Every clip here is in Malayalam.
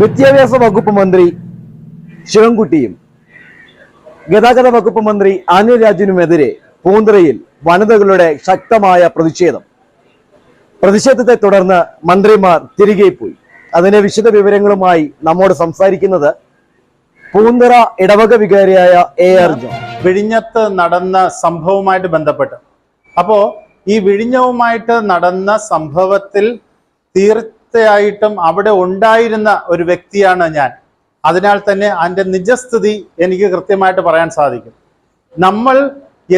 വിദ്യാഭ്യാസ വകുപ്പ് മന്ത്രി ശിവൻകുട്ടിയും ഗതാഗത വകുപ്പ് മന്ത്രി അനിൽ രാജുവിനുമെതിരെ പൂന്തറയിൽ വനിതകളുടെ ശക്തമായ പ്രതിഷേധം. പ്രതിഷേധത്തെ തുടർന്ന് മന്ത്രിമാർ തിരികെ പോയി. അതിന്റെ വിശദ വിവരങ്ങളുമായി നമ്മോട് സംസാരിക്കുന്നത് പൂന്തറ ഇടവക വികാരിയായ എ ആർ ജോൺ. വിഴിഞ്ഞത്ത് നടന്ന സംഭവവുമായിട്ട് ബന്ധപ്പെട്ട്. അപ്പോ ഈ വിഴിഞ്ഞവുമായിട്ട് നടന്ന സംഭവത്തിൽ തീർച്ചയായിട്ടും അവിടെ ഉണ്ടായിരുന്ന ഒരു വ്യക്തിയാണ് ഞാൻ. അതിനാൽ തന്നെ അതിന്റെ നിജസ്ഥിതി എനിക്ക് കൃത്യമായിട്ട് പറയാൻ സാധിക്കും. നമ്മൾ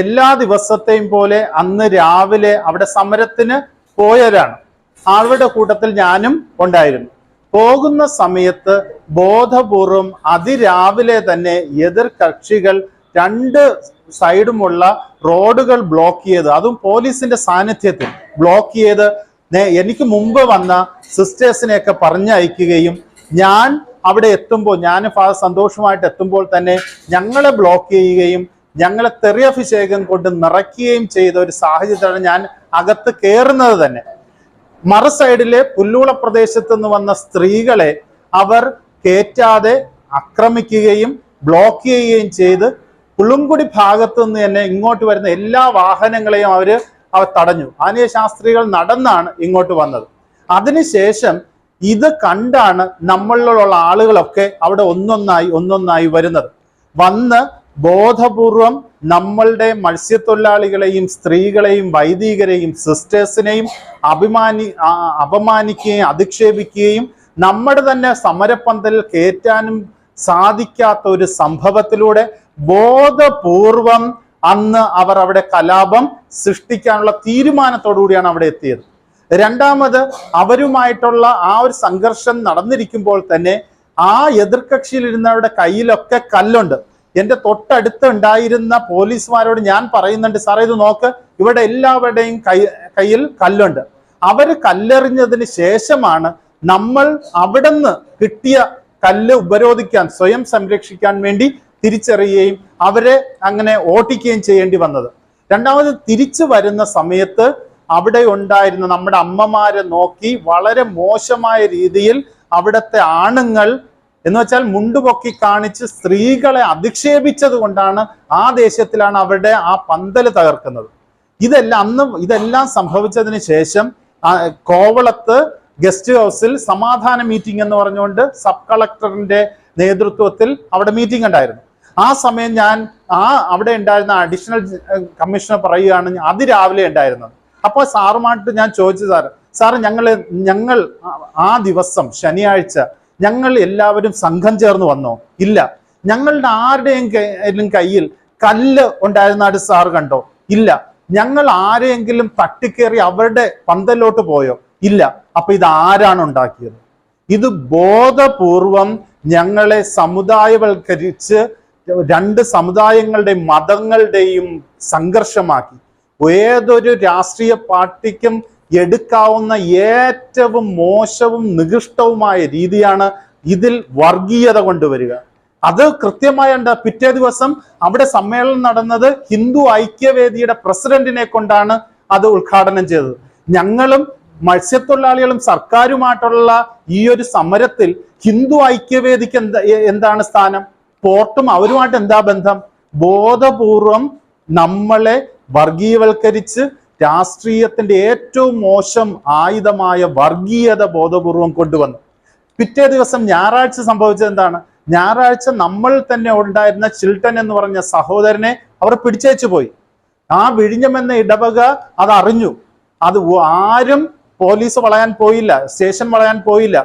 എല്ലാ ദിവസത്തെയും പോലെ അന്ന് രാവിലെ അവിടെ സമരത്തിന് പോയവരാണ്. അവരുടെ കൂട്ടത്തിൽ ഞാനും ഉണ്ടായിരുന്നു. പോകുന്ന സമയത്ത് ബോധപൂർവം അതിരാവിലെ തന്നെ എതിർ കക്ഷികൾ രണ്ട് സൈഡുമുള്ള റോഡുകൾ ബ്ലോക്ക് ചെയ്ത് അതും പോലീസിന്റെ സാന്നിധ്യത്തിൽ ബ്ലോക്ക് ചെയ്ത് എനിക്ക് മുമ്പ് വന്ന സിസ്റ്റേഴ്സിനെയൊക്കെ പറഞ്ഞയക്കുകയും ഞാൻ അവിടെ എത്തുമ്പോൾ ഞാൻ ഫാദർ സന്തോഷമായിട്ട് എത്തുമ്പോൾ തന്നെ ഞങ്ങളെ ബ്ലോക്ക് ചെയ്യുകയും ഞങ്ങളെ തെറി തെറിയഭിഷേകം കൊണ്ട് നിറയ്ക്കുകയും ചെയ്ത ഒരു സാഹചര്യത്തിലാണ് ഞാൻ അകത്ത് കയറുന്നത് തന്നെ. മറ സൈഡിലെ പുല്ലൂള പ്രദേശത്ത് നിന്ന് വന്ന സ്ത്രീകളെ അവർ കയറ്റാതെ ആക്രമിക്കുകയും ബ്ലോക്ക് ചെയ്യുകയും ചെയ്ത് പുളുങ്കുടി ഭാഗത്തു നിന്ന് തന്നെ ഇങ്ങോട്ട് വരുന്ന എല്ലാ വാഹനങ്ങളെയും അവർ അവർ തടഞ്ഞു. ആനയ ശാസ്ത്രികൾ നടന്നാണ് ഇങ്ങോട്ട് വന്നത്. അതിനുശേഷം ഇത് കണ്ടാണ് നമ്മളിലുള്ള ആളുകളൊക്കെ അവിടെ ഒന്നൊന്നായി ഒന്നൊന്നായി വരുന്നത്. വന്ന് ബോധപൂർവം നമ്മളുടെ മത്സ്യത്തൊഴിലാളികളെയും സ്ത്രീകളെയും വൈദികരെയും സിസ്റ്റേഴ്സിനെയും അഭിമാനി അപമാനിക്കുകയും അധിക്ഷേപിക്കുകയും നമ്മുടെ തന്നെ സമരപ്പന്തലിൽ കയറ്റാനും സാധിക്കാത്ത ഒരു സംഭവത്തിലൂടെ ബോധപൂർവം അന്ന് അവർ അവിടെ കലാപം സൃഷ്ടിക്കാനുള്ള തീരുമാനത്തോടു കൂടിയാണ് അവിടെ എത്തിയത്. രണ്ടാമത് അവരുമായിട്ടുള്ള ആ ഒരു സംഘർഷം നടന്നിരിക്കുമ്പോൾ തന്നെ ആ എതിർകക്ഷിയിലിരുന്നവരുടെ കയ്യിലൊക്കെ കല്ലുണ്ട്. എന്റെ തൊട്ടടുത്ത് ഉണ്ടായിരുന്ന പോലീസുമാരോട് ഞാൻ പറയുന്നുണ്ട് സാറേ ഇത് നോക്ക് ഇവിടെ എല്ലാവരുടെയും കൈ കയ്യിൽ കല്ലുണ്ട്. അവർ കല്ലെറിഞ്ഞതിന് ശേഷമാണ് നമ്മൾ അവിടുന്ന് കിട്ടിയ കല്ല് ഉപരോധിക്കാൻ സ്വയം സംരക്ഷിക്കാൻ വേണ്ടി തിരിച്ചറിയുകയും അവരെ അങ്ങനെ ഓട്ടിക്കുകയും ചെയ്യേണ്ടി വന്നത്. രണ്ടാമത് തിരിച്ചു വരുന്ന സമയത്ത് അവിടെ ഉണ്ടായിരുന്ന നമ്മുടെ അമ്മമാരെ നോക്കി വളരെ മോശമായ രീതിയിൽ അവിടുത്തെ ആണുങ്ങൾ എന്ന് വെച്ചാൽ മുണ്ടുപൊക്കി കാണിച്ച് സ്ത്രീകളെ അധിക്ഷേപിച്ചത് കൊണ്ടാണ് ആ ദേശത്തിലാണ് അവരുടെ ആ പന്തൽ തകർക്കുന്നത്. ഇതെല്ലാം അന്ന് ഇതെല്ലാം സംഭവിച്ചതിന് ശേഷം കോവളത്ത് ഗസ്റ്റ് ഹൗസിൽ സമാധാന മീറ്റിംഗ് എന്ന് പറഞ്ഞുകൊണ്ട് സബ് കളക്ടറിന്റെ നേതൃത്വത്തിൽ അവിടെ മീറ്റിംഗ് ഉണ്ടായിരുന്നു. ആ സമയം ഞാൻ ആ അവിടെ ഉണ്ടായിരുന്ന അഡീഷണൽ കമ്മീഷണർ പറയുകയാണ് അതിരാവിലെ ഉണ്ടായിരുന്നത്. അപ്പോൾ സാറുമായിട്ട് ഞാൻ ചോദിച്ചു സാർ സാർ ഞങ്ങൾ ഞങ്ങൾ ആ- ദിവസം ശനിയാഴ്ച ഞങ്ങൾ എല്ലാവരും സംഘം ചേർന്ന് വന്നോ? ഇല്ല. ഞങ്ങളുടെ ആരുടെയും കയ്യിലും കയ്യിൽ കല്ല് ഉണ്ടായിരുന്നായിട്ട് സാറ് കണ്ടോ? ഇല്ല. ഞങ്ങൾ ആരെയെങ്കിലും തട്ടിക്കേറി അവരുടെ പന്തലോട്ട് പോയോ? ഇല്ല. അപ്പൊ ഇത് ആരാണ് ഉണ്ടാക്കിയത്? ഇത് ബോധപൂർവം ഞങ്ങളെ സമുദായവൽക്കരിച്ച് രണ്ട് സമുദായങ്ങളുടെയും മതങ്ങളുടെയും സംഘർഷമാക്കി. ഏതൊരു രാഷ്ട്രീയ പാർട്ടിക്കും എടുക്കാവുന്ന ഏറ്റവും മോശവും നികൃഷ്ടവുമായ രീതിയാണ് ഇതിൽ വർഗീയത കൊണ്ടുവരിക. അത് കൃത്യമായുണ്ട് പിറ്റേ ദിവസം അവിടെ സമ്മേളനം നടന്നത് ഹിന്ദു ഐക്യവേദിയുടെ പ്രസിഡന്റിനെ കൊണ്ടാണ് അത് ഉദ്ഘാടനം ചെയ്തത്. ഞങ്ങളും മത്സ്യത്തൊഴിലാളികളും സർക്കാരുമായിട്ടുള്ള ഈ ഒരു സമരത്തിൽ ഹിന്ദു ഐക്യവേദിക്ക് എന്താണ് സ്ഥാനം? പോർട്ടും അവരുമായിട്ട് എന്താ ബന്ധം? ബോധപൂർവം നമ്മളെ വർഗീയവൽക്കരിച്ച് രാഷ്ട്രീയത്തിന്റെ ഏറ്റവും മോശം ആയുധമായ വർഗീയത ബോധപൂർവം കൊണ്ടുവന്നു. പിറ്റേ ദിവസം ഞായറാഴ്ച സംഭവിച്ചത് എന്താണ്? ഞായറാഴ്ച നമ്മൾ തന്നെ ഉണ്ടായിരുന്ന ചിൽട്ടൻ എന്ന് പറഞ്ഞ സഹോദരനെ അവർ പിടിച്ചേച്ചു പോയി. ആ വിഴിഞ്ഞം എന്ന ഇടവക അത് അറിഞ്ഞു. അത് ആരും പോലീസ് വളയാൻ പോയില്ല സ്റ്റേഷൻ വളയാൻ പോയില്ല.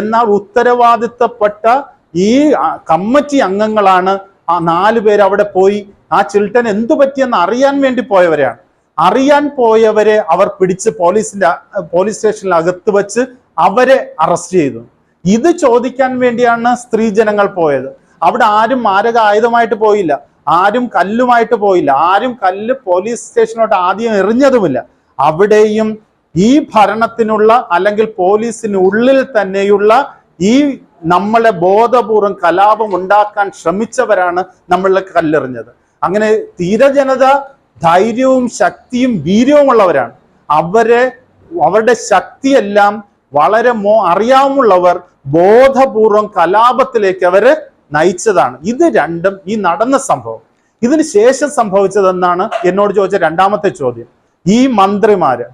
എന്നാൽ ഉത്തരവാദിത്തപ്പെട്ട ഈ കമ്മിറ്റി അംഗങ്ങളാണ് ആ നാല് പേര് അവിടെ പോയി ആ ചിൽട്ടൻ എന്തു പറ്റിയെന്ന് അറിയാൻ വേണ്ടി പോയവരെയാണ്. അറിയാൻ പോയവരെ അവർ പിടിച്ച് പോലീസിന്റെ പോലീസ് സ്റ്റേഷനിൽ അകത്ത് വെച്ച് അവരെ അറസ്റ്റ് ചെയ്തു. ഇത് ചോദിക്കാൻ വേണ്ടിയാണ് സ്ത്രീ ജനങ്ങൾ പോയത്. അവിടെ ആരും മാരക ആയുധമായിട്ട് പോയില്ല. ആരും കല്ലുമായിട്ട് പോയില്ല. ആരും കല്ല് പോലീസ് സ്റ്റേഷനോട്ട് ആദ്യം എറിഞ്ഞതുമില്ല. അവിടെയും ഈ ഭരണത്തിനുള്ള അല്ലെങ്കിൽ പോലീസിനുള്ളിൽ തന്നെയുള്ള ഈ നമ്മളെ ബോധപൂർവം കലാപം ഉണ്ടാക്കാൻ ശ്രമിച്ചവരാണ് നമ്മളെ കല്ലെറിഞ്ഞത്. അങ്ങനെ തീരജനത ധൈര്യവും ശക്തിയും വീര്യവുമുള്ളവരാണ് അവരെ അവരുടെ ശക്തിയെല്ലാം വളരെ മോ അറിയാമുള്ളവർ ബോധപൂർവം കലാപത്തിലേക്ക് അവർ നയിച്ചതാണ്. ഇത് രണ്ടും ഈ നടന്ന സംഭവം. ഇതിന് ശേഷം സംഭവിച്ചതെന്നാണ് എന്നോട് ചോദിച്ച രണ്ടാമത്തെ ചോദ്യം. ഈ മന്ത്രിമാര്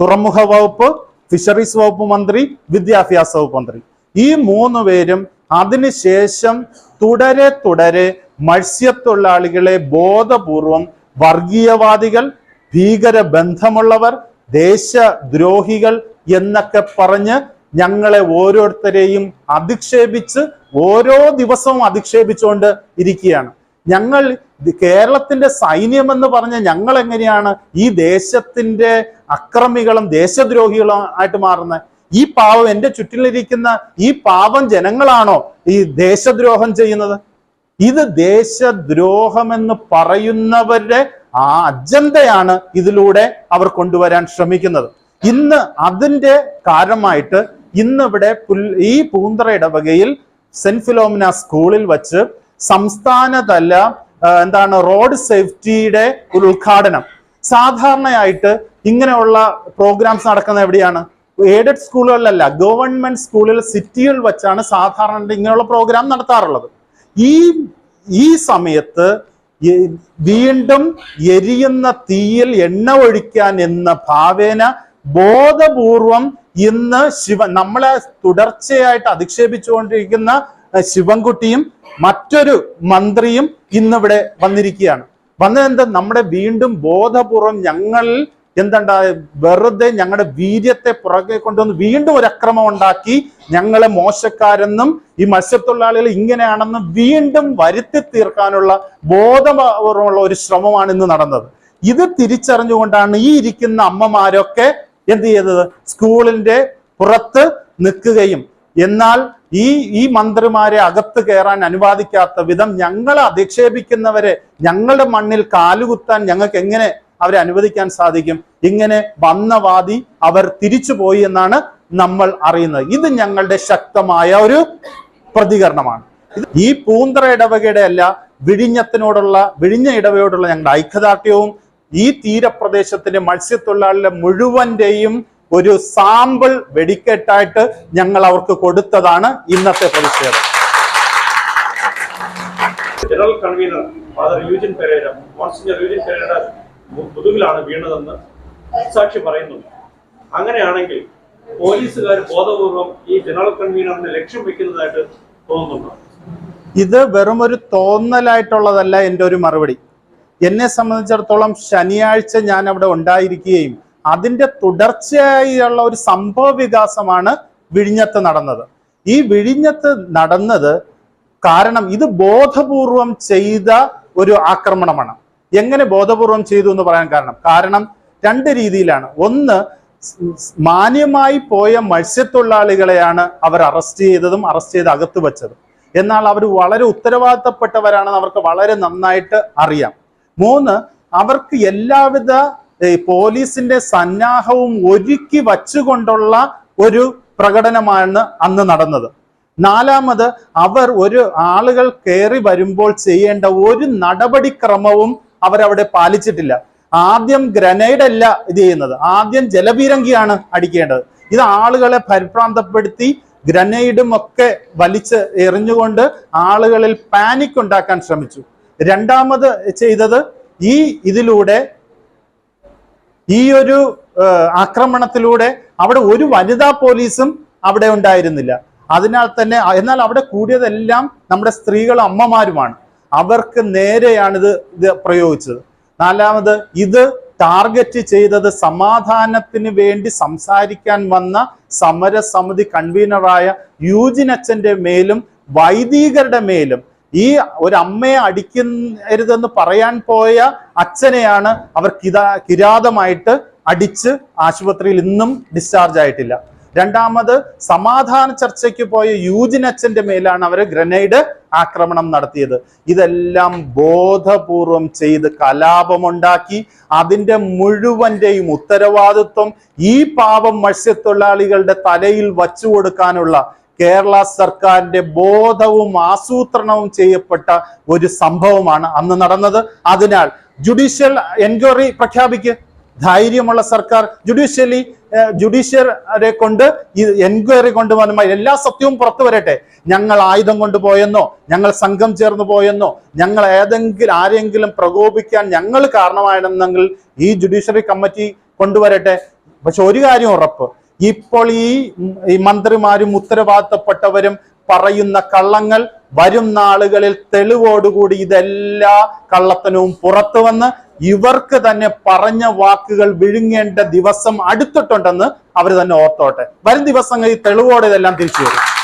തുറമുഖ വകുപ്പ് ഫിഷറീസ് വകുപ്പ് മന്ത്രി വിദ്യാഭ്യാസ വകുപ്പ് മന്ത്രി. ഈ മൂന്ന് പേരും അതിനുശേഷം തുടരെ തുടരെ മത്സ്യത്തൊഴിലാളികളെ ബോധപൂർവം വർഗീയവാദികൾ ഭീകര ബന്ധമുള്ളവർ ദേശദ്രോഹികൾ എന്നൊക്കെ പറഞ്ഞ് ഞങ്ങളെ ഓരോരുത്തരെയും അധിക്ഷേപിച്ച് ഓരോ ദിവസവും അധിക്ഷേപിച്ചുകൊണ്ട് ഇരിക്കുകയാണ്. ഞങ്ങൾ കേരളത്തിന്റെ സൈന്യം എന്ന് പറഞ്ഞ ഞങ്ങൾ എങ്ങനെയാണ് ഈ ദേശത്തിന്റെ അക്രമികളും ദേശദ്രോഹികളും ആയിട്ട് മാറുന്നത്? ഈ പാവം എന്റെ ചുറ്റിലിരിക്കുന്ന ഈ പാവം ജനങ്ങളാണോ ഈ ദേശദ്രോഹം ചെയ്യുന്നത്? ഇത് ദേശദ്രോഹമെന്ന് പറയുന്നവരുടെ ആ അജണ്ടയാണ് ഇതിലൂടെ അവർ കൊണ്ടുവരാൻ ശ്രമിക്കുന്നത്. ഇന്ന് അതിന്റെ കാരണമായിട്ട് ഇന്നിവിടെ ഈ പൂന്തറ ഇടവകയിൽ സെന്റ് ഫിലോമിന സ്കൂളിൽ വച്ച് സംസ്ഥാനതല എന്താണ് റോഡ് സേഫ്റ്റിയുടെ ഒരു ഉദ്ഘാടനം. സാധാരണയായിട്ട് ഇങ്ങനെയുള്ള പ്രോഗ്രാംസ് നടക്കുന്നത് എവിടെയാണ്? എയ്ഡഡ് സ്കൂളുകളിലല്ല ഗവൺമെന്റ് സ്കൂളിൽ സിറ്റികളിൽ വെച്ചാണ് സാധാരണ ഇങ്ങനെയുള്ള പ്രോഗ്രാം നടത്താറുള്ളത്. ഈ ഈ സമയത്ത് വീണ്ടും എരിയുന്ന തീയിൽ എണ്ണ ഒഴിക്കാൻ എന്ന ഭാവേന ബോധപൂർവം ഇന്ന് ശിവ നമ്മളെ തുടർച്ചയായിട്ട് അധിക്ഷേപിച്ചുകൊണ്ടിരിക്കുന്ന ശിവൻകുട്ടിയും മറ്റൊരു മന്ത്രിയും ഇന്നിവിടെ വന്നിരിക്കുകയാണ്. വന്നതെന്താ? നമ്മുടെ വീണ്ടും ബോധപൂർവം ഞങ്ങളിൽ എന്തുണ്ടായ വെറുതെ ഞങ്ങളുടെ വീര്യത്തെ പുറകെ കൊണ്ടുവന്ന് വീണ്ടും ഒരു അക്രമം ഉണ്ടാക്കി ഞങ്ങളെ മോശക്കാരെന്നും ഈ മത്സ്യത്തൊഴിലാളികൾ ഇങ്ങനെയാണെന്നും വീണ്ടും വരുത്തി തീർക്കാനുള്ള ബോധപൂർവമുള്ള ഒരു ശ്രമമാണ് ഇന്ന് നടന്നത്. ഇത് തിരിച്ചറിഞ്ഞുകൊണ്ടാണ് ഈ ഇരിക്കുന്ന അമ്മമാരൊക്കെ എന്ത് ചെയ്തത്? സ്കൂളിന്റെ പുറത്ത് നിൽക്കുകയും എന്നാൽ ഈ ഈ മന്ത്രിമാരെ അകത്ത് കയറാൻ അനുവാദിക്കാത്ത വിധം ഞങ്ങളെ അധിക്ഷേപിക്കുന്നവരെ ഞങ്ങളുടെ മണ്ണിൽ കാലുകുത്താൻ ഞങ്ങൾക്ക് എങ്ങനെ അവരെ അനുവദിക്കാൻ സാധിക്കും. ഇങ്ങനെ വന്ന വാദി അവർ തിരിച്ചു പോയി എന്നാണ് നമ്മൾ അറിയുന്നത്. ഇത് ഞങ്ങളുടെ ശക്തമായ ഒരു പ്രതികരണമാണ്. ഈ പൂന്തറ ഇടവകയുടെ അല്ല വിഴിഞ്ഞത്തിനോടുള്ള വിഴിഞ്ഞ ഇടവയോടുള്ള ഞങ്ങളുടെ ഐക്യദാർഢ്യവും ഈ തീരപ്രദേശത്തിന്റെ മത്സ്യത്തൊഴിലാളിലെ മുഴുവന്റെയും ഒരു സാമ്പിൾ വെടിക്കെട്ടായിട്ട് ഞങ്ങൾ അവർക്ക് കൊടുത്തതാണ് ഇന്നത്തെ പ്രതിഷേധം. General convener father Eugene Pereira monsignor Eugene Pereira മുതുകിലാണ് വീണതെന്ന് സാക്ഷി പറയുന്നു. അങ്ങനെയാണെങ്കിൽ പോലീസുകാർ ബോധപൂർവം ഈ ജനറൽ കൺവീനറിനെ ലക്ഷ്യം വെക്കുന്നതായിട്ട് തോന്നുന്നുണ്ടോ? ഇത് വെറും ഒരു തോന്നലായിട്ടുള്ളതല്ല എന്റെ ഒരു മറുപടി. എന്നെ സംബന്ധിച്ചിടത്തോളം ശനിയാഴ്ച ഞാൻ അവിടെ ഉണ്ടായിരിക്കുകയും അതിന്റെ തുടർച്ചയായുള്ള ഒരു സംഭവ വികാസമാണ് വിഴിഞ്ഞത്ത് നടന്നത്. ഈ വിഴിഞ്ഞത്ത് നടന്നത് കാരണം ഇത് ബോധപൂർവം ചെയ്ത ഒരു ആക്രമണമാണ്. എങ്ങനെ ബോധപൂർവം ചെയ്തു എന്ന് പറയാൻ കാരണം? കാരണം രണ്ട് രീതിയിലാണ്. ഒന്ന് മാന്യമായി പോയ മത്സ്യത്തൊഴിലാളികളെയാണ് അവർ അറസ്റ്റ് ചെയ്തതും അറസ്റ്റ് ചെയ്ത് അകത്ത് വെച്ചതും. എന്നാൽ അവർ വളരെ ഉത്തരവാദിത്തപ്പെട്ടവരാണെന്ന് അവർക്ക് വളരെ നന്നായിട്ട് അറിയാം. മൂന്ന് അവർക്ക് എല്ലാവിധ പോലീസിന്റെ സന്നാഹവും ഒരുക്കി വച്ചുകൊണ്ടുള്ള ഒരു പ്രകടനമാണ് അന്ന് നടന്നത്. നാലാമത് അവർ ഒരു ആളുകൾ കയറി വരുമ്പോൾ ചെയ്യേണ്ട ഒരു നടപടിക്രമവും അവരവിടെ പാലിച്ചിട്ടില്ല. ആദ്യം ഗ്രനൈഡ് അല്ല ഇത് ചെയ്യുന്നത്. ആദ്യം ജലപീരങ്കിയാണ് അടിക്കേണ്ടത്. ഇത് ആളുകളെ പരിഭ്രാന്തപ്പെടുത്തി ഗ്രനൈഡും ഒക്കെ വലിച്ച് എറിഞ്ഞുകൊണ്ട് ആളുകളിൽ പാനിക് ഉണ്ടാക്കാൻ ശ്രമിച്ചു. രണ്ടാമത് ചെയ്തത് ഈ ഇതിലൂടെ ഈ ഒരു ആക്രമണത്തിലൂടെ അവിടെ ഒരു വനിതാ പോലീസും അവിടെ ഉണ്ടായിരുന്നില്ല. അതിനാൽ തന്നെ എന്നാൽ അവിടെ കൂടിയതെല്ലാം നമ്മുടെ സ്ത്രീകളും അമ്മമാരുമാണ്. അവർക്ക് നേരെയാണിത് ഇത് പ്രയോഗിച്ചത്. നാലാമത് ഇത് ടാർഗറ്റ് ചെയ്തത് സമാധാനത്തിന് വേണ്ടി സംസാരിക്കാൻ വന്ന സമരസമിതി കൺവീനറായ യൂജിനച്ചന്റെ മേലും വൈദികരുടെ മേലും ഈ ഒരു അമ്മയെ അടിക്കരുതെന്ന് പറയാൻ പോയ അച്ഛനെയാണ് അവർ കിരാ കിരാതമായിട്ട് അടിച്ച് ആശുപത്രിയിൽ ഇന്നും ഡിസ്ചാർജ് ആയിട്ടില്ല. രണ്ടാമത് സമാധാന ചർച്ചയ്ക്ക് പോയ യൂജിൻ അച്ഛന്റെ മേലാണ് അവർ ഗ്രനേഡ് ആക്രമണം നടത്തിയത്. ഇതെല്ലാം ബോധപൂർവം ചെയ്ത് കലാപമുണ്ടാക്കി. അതിന്റെ മുഴുവന്റെയും ഉത്തരവാദിത്വം ഈ പാവം മത്സ്യത്തൊഴിലാളികളുടെ തലയിൽ വച്ചു കൊടുക്കാനുള്ള കേരള സർക്കാരിന്റെ ബോധവും ആസൂത്രണവും ചെയ്യപ്പെട്ട ഒരു സംഭവമാണ് അന്ന് നടന്നത്. അതിനാൽ ജുഡീഷ്യൽ എൻക്വയറി പ്രഖ്യാപിക്കുക ധൈര്യമുള്ള സർക്കാർ ജുഡീഷ്യലി ജുഡീഷ്യറെ കൊണ്ട് എൻക്വയറി കൊണ്ടുവന്ന എല്ലാ സത്യവും പുറത്തു വരട്ടെ. ഞങ്ങൾ ആയുധം കൊണ്ടുപോയെന്നോ ഞങ്ങൾ സംഘം ചേർന്ന് പോയെന്നോ ഞങ്ങൾ ഏതെങ്കിലും ആരെങ്കിലും പ്രകോപിക്കാൻ ഞങ്ങൾ കാരണമായിരുന്നെങ്കിൽ ഈ ജുഡീഷ്യറി കമ്മിറ്റി കൊണ്ടുവരട്ടെ. പക്ഷെ ഒരു കാര്യം ഉറപ്പ്. ഇപ്പോൾ ഈ മന്ത്രിമാരും ഉത്തരവാദിത്തപ്പെട്ടവരും പറയുന്ന കള്ളങ്ങൾ വരും നാളുകളിൽ തെളിവോടുകൂടി ഇതെല്ലാ കള്ളത്തനവും പുറത്തു വന്ന് ഇവർക്ക് തന്നെ പറഞ്ഞ വാക്കുകൾ വിഴുങ്ങേണ്ട ദിവസം അടുത്തിട്ടുണ്ടെന്ന് അവർ തന്നെ ഓർത്തോട്ടെ. വരും ദിവസങ്ങളിൽ തെളിവോടെ ഇതെല്ലാം തിരിച്ചു വരും.